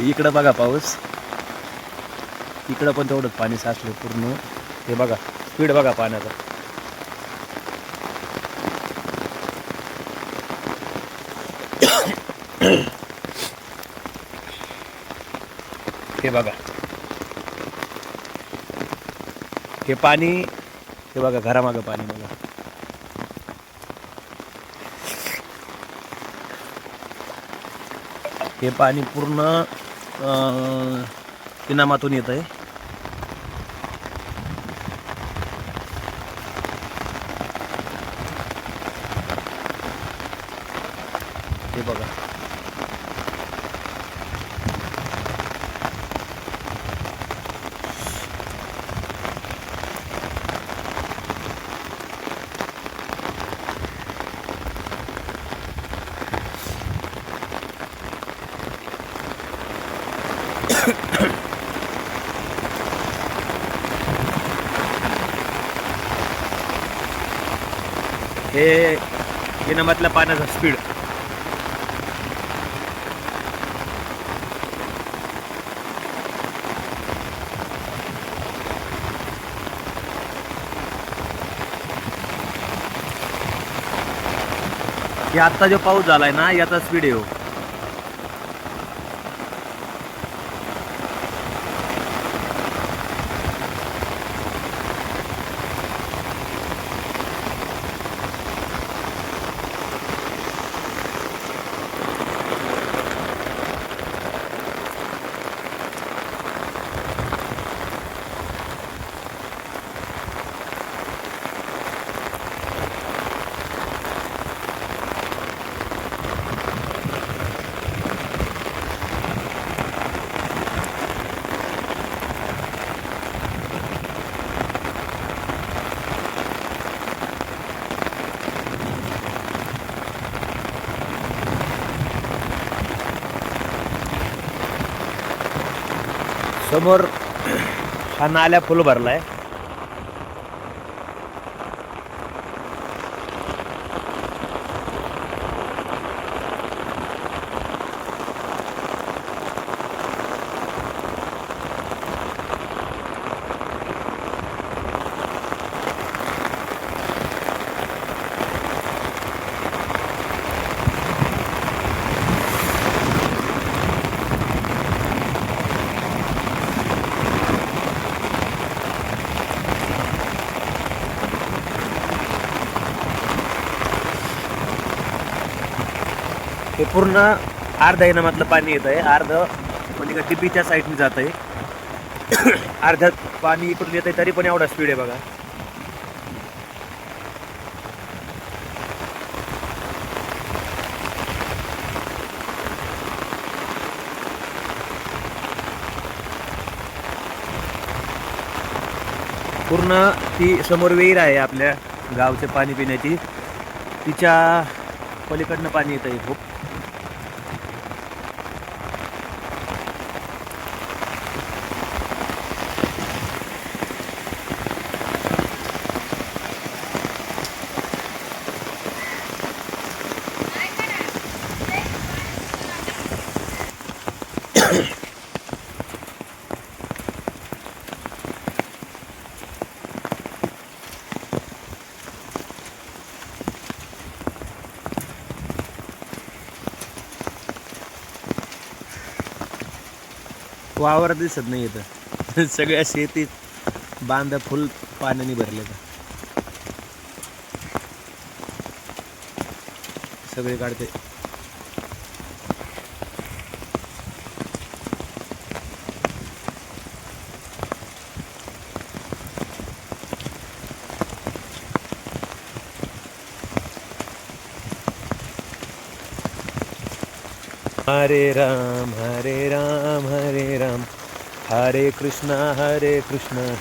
इकडं बघा पाऊस. इकडं पण तेवढंच पाणी साचलं पूर्ण. हे बघा स्पीड बघा पाण्याचा. हे बघा. हे पाणी हे बघा घरामागं पाणी बघा. हे पाणी पूर्ण इनामातून येत आहे. हे बघा. हे इनामातल्या पाण्याचा स्पीड हे आत्ता जो पाऊस झालाय ना याचा स्पीड येऊ हो. समोर हा नाल्या फुल भरला आहे पूर्ण अर्ध इनामातलं पाणी येत आहे अर्ध म्हणजे का टिपीच्या साईडने जात आहे अर्ध्यात पाणी इकडून येत आहे तरी पण एवढा स्पीड आहे बघा. पूर्ण ती समोर विहीर आहे आपल्या गावचे पाणी पिण्याची. तिच्या पलीकडनं पाणी येत आहे खूप. वावर दिसत नाही इथं. सगळ्या शेतीत बांध फुल पाण्याने भरले सगळे काढते. हरे राम हरे राम. हरे कृष्णा हरे कृष्णा.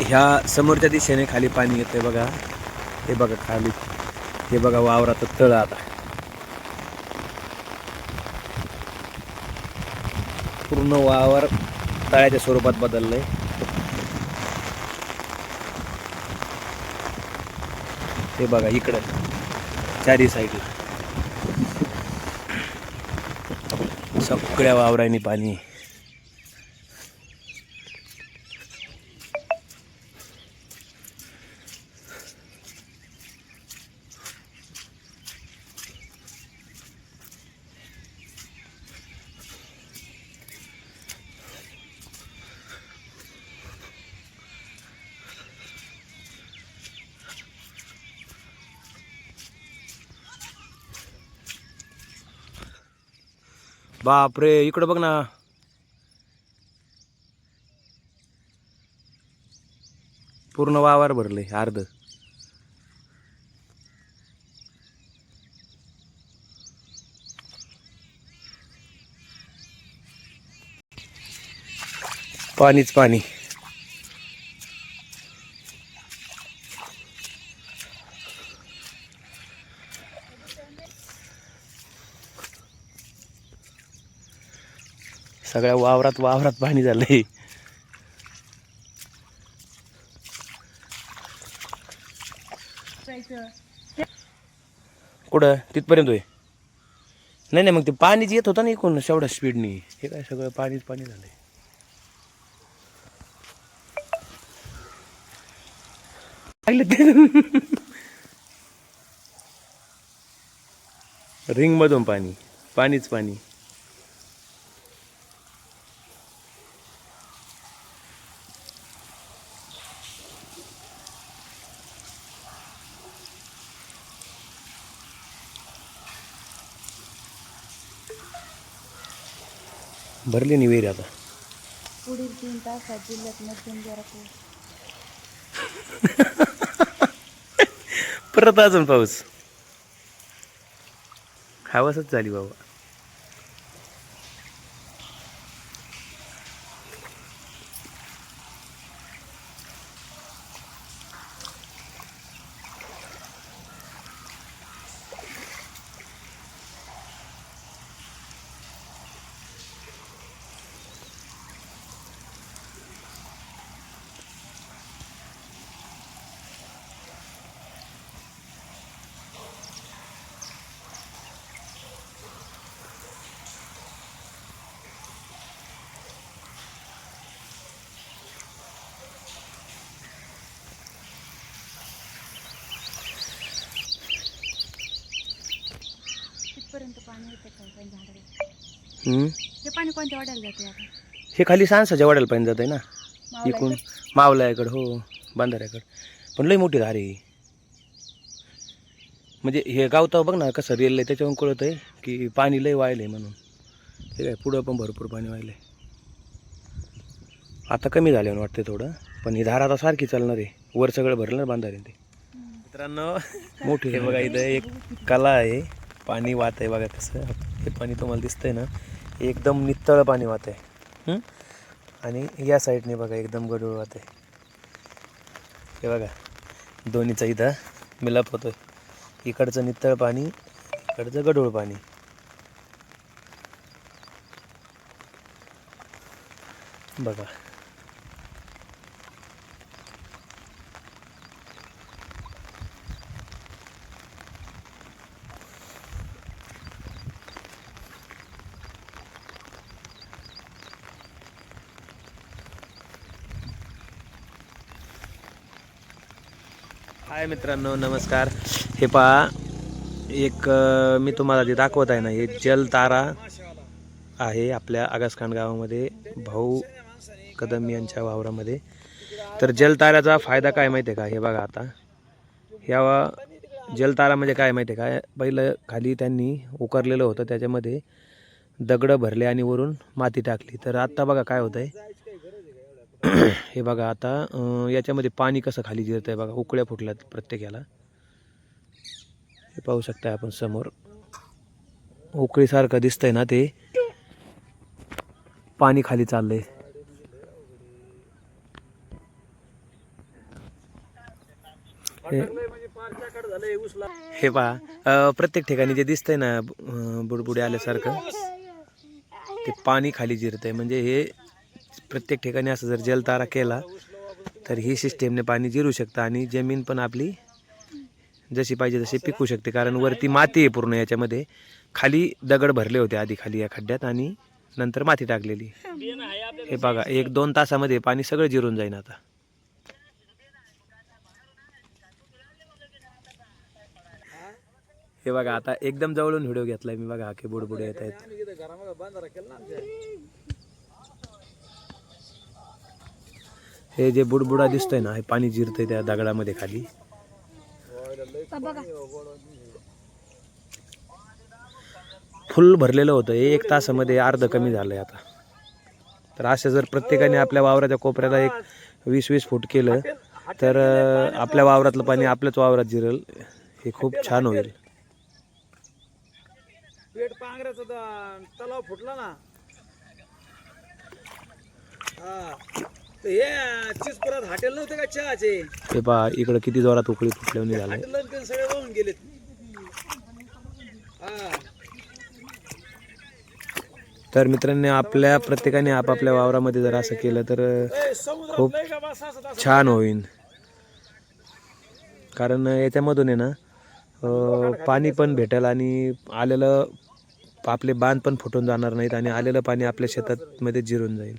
ह्या समोरच्या दिशेने खाली पाणी येते बघा. हे बघा खाली. हे बघा वावरात तळ आता. पूर्ण वावर तळ्याच्या स्वरूपात बदललंय. हे बघा इकडं चारी साईडला सगळ्या वावरांनी पाणी बापरे इकडं बघ ना. पूर्ण वावर भरले अर्ध. पाणीच पाणी. सगळ्या वावरात वावरात पाणी झालंय. कुठं? तिथपर्यंत होय? नाही नाही मग ते पाणीच येत होतं ना इकडून शेवढ्या स्पीडनी हे काय सगळं पाणीच पाणी झालंय. रिंग मधून पाणी पाणीच पाणी. भरली नाही विहीर आता. पुढील तीन तासात जिल्ह्यात मध्यम जरा परत अजून पाऊस. हवासच झाली बाबा. हम्म. हे पाणी कोणत्या वाड्याला जाते आता? हे खाली सांसाच्या वाड्याला पाणी जात आहे ना? इकडून इकडं? मावल्याकडं हो बांधाऱ्याकडं. पण लई मोठी धार आहे. ही. म्हणजे हे गावता बघ ना कसं रेल आहे त्याच्यावरून कळत आहे की पाणी लई वाहिलंय म्हणून. हे काय पुढं पण भरपूर पाणी वाहिलंय आता कमी झाल्यानं वाटते थोडं पण ही धार आता सारखी चालणार आहे. वर सगळं भरलं ना बांधारे ते. मित्रांनो मोठी हे बघा इथं एक कला आहे. पाणी वाहत आहे बघा कसं हे पाणी तुम्हाला दिसतंय ना एकदम नितळ पाणी वाहत आहे. आणि या साईडने बघा एकदम गडूळ वाहत आहे. हे बघा दोन्हीचा इथं मिलाप आहे इकडचं नितळ पाणी इकडचं गडूळ पाणी. बघा. हाय मित्रांनो नमस्कार. हे पहा एक मी तुम्हाला जे दाखवत आहे ना हे जलतारा आहे आपल्या आगासखांड गावामध्ये भाऊ कदम यांच्या वावरामध्ये. तर जलताऱ्याचा फायदा काय माहिती आहे का? हे बघा आता. ह्या जलतारा म्हणजे काय माहिती आहे का? पहिलं खाली त्यांनी उकरलेलं होतं त्याच्यामध्ये दगडं भरले आणि वरून माती टाकली. तर आत्ता बघा काय होतं आहे हे बघा आता याच्यामध्ये पाणी कसं खाली जिरत आहे बघा उकळ्या फुटल्यात प्रत्येकाला. हे पाहू शकता आपण समोर. उकळीसारखं दिसतंय ना ते. पाणी खाली चाललंय. हे- हे पहा प्रत्येक ठिकाणी जे दिसतंय ना बुडबुडे आल्यासारखं ते पाणी खाली जिरतं आहे म्हणजे हे प्रत्येक ठिकाणी असं जर जलतारा केला तर ही सिस्टीमने पाणी जिरू शकतं आणि जमीन पण आपली जशी पाहिजे तशी पिकू शकते. कारण वरती माती आहे पूर्ण याच्यामध्ये. खाली दगड भरले होते आधी खाली या खड्ड्यात आणि नंतर माती टाकलेली. हे बघा एक दोन तासामध्ये पाणी सगळं जिरून जाईन आता. हे बघा आता एकदम जवळून व्हिडिओ घेतलाय मी बघा हाके बुडबुड येत आहेत. हे जे बुडबुडा दिसतोय ना हे पाणी जिरतंय त्या दगडामध्ये खाली. फुल भरलेलं होतं. हे एक तासामध्ये अर्ध कमी झालंय आता. तर असे जर प्रत्येकाने आपल्या वावराच्या कोपऱ्याला एक वीस वीस फूट केलं तर आपल्या वावरातलं पाणी आपल्याच वावरात जिरल. हे खूप छान होईल. पेट पांगऱ्याचा द- तलाव फुटला ना. हा. तर हे चिसपुरात हॉटेल नव्हते का चहाचे? हे पहा इकडं किती जोरात उकळी फुटल्याने झालंय हॉटेल ते सगळे वाहून गेलेत? हा. तर मित्रांनी आपल्या प्रत्येकाने आपापल्या वावरामध्ये जर असं केलं तर ए, समुद्रात खूप लय का बस असं तसं. छान होईल कारण याच्यामधून आहे ना अं, पाणी पण भेटेल आणि आलेलं आपले बांध पण फुटून जाणार नाहीत आणि आलेलं पाणी आपल्या शेतात मध्ये जिरून जाईल.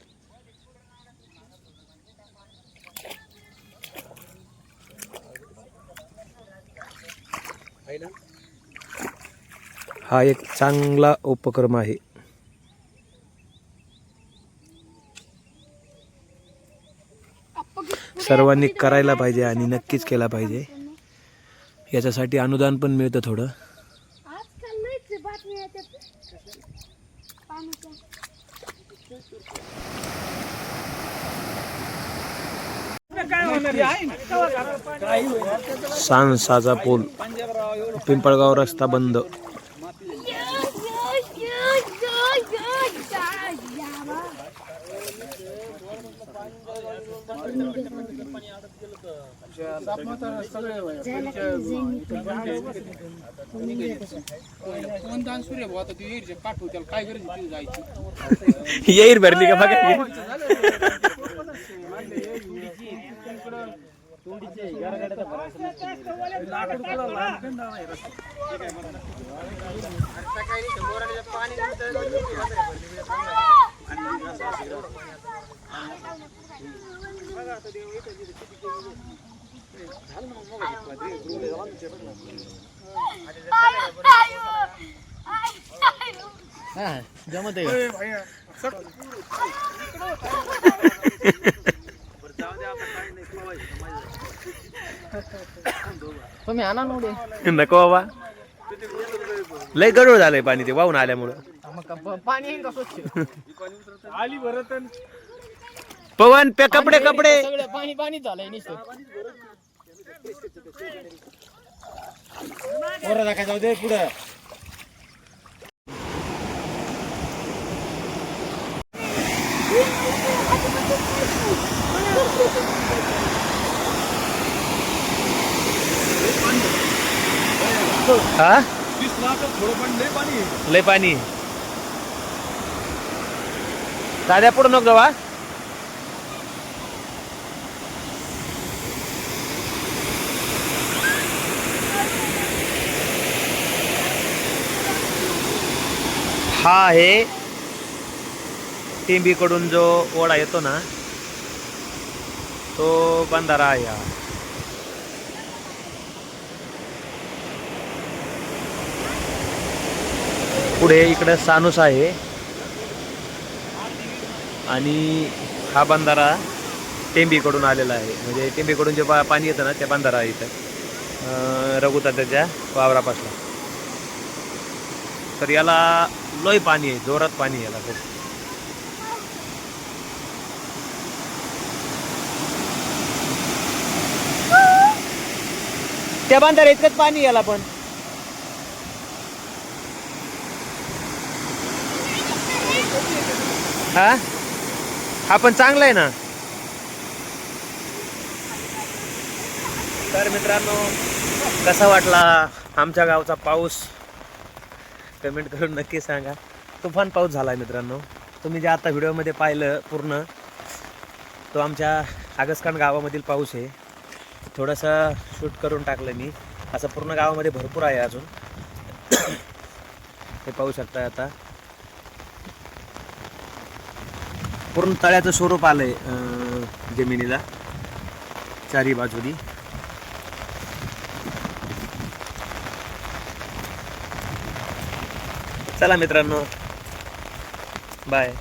हा एक चांगला उपक्रम आहे. सर्वांनी करायला पाहिजे आणि नक्कीच केला पाहिजे. याच्यासाठी अनुदान पण मिळतं थोडं आजकाल लईच बातम्या येतात पाण्याच्या काय होणार आहे? आहे ना? काही होईल. सांसाचा पूल. पिंपळगाव रस्ता बंद. येईल पाठवू त्याला काय गरज आहे तिथे जायची येईल भरली का बघा तुम्ही आणा नव्हते नको बाबा. लय गडूळ झालंय पाणी ते वाहून आल्यामुळं. पाणी आहे का स्वच्छ? आली भरत पवन पे कपडे कपडे. सगळं? पाणी पाणी झालंय नुसतं जाऊ दे पुढं. हा? लय पाणी आहे. लय पाणी दाद्या पुढं नको जावा हा. आहे. टिंबीकडून जो ओढा येतो ना तो बंधारा आहे पुढे इकडं सानुस आहे. आणि हा बंधारा टेंबीकडून आलेला आहे. म्हणजे टेंबीकडून जे पा पाणी येतं ना त्या बंधारा आहे इथं. अं, रघुतात्याच्या वावरापासून. तर याला लोय पाणी आहे जोरात पाणी याला खूप. त्या बांधारा इतकंच पाणी याला पण. हा? हा पण चांगला आहे ना. तर मित्रांनो कसा वाटला आमच्या गावचा पाऊस? कमेंट करून नक्की सांगा. तुफान पाऊस झाला आहे मित्रांनो. तुम्ही जे आता व्हिडिओमध्ये पाहिलं पूर्ण तो आमच्या आगसखान गावामधील पाऊस आहे. थोडंसं शूट करून टाकलं मी. असं पूर्ण गावामध्ये भरपूर आहे अजून. हे पाहू शकता आता. पूर्ण तळ्याचं स्वरूप आलंय आहे जमिनीला चारी बाजूनी. चला मित्रांनो बाय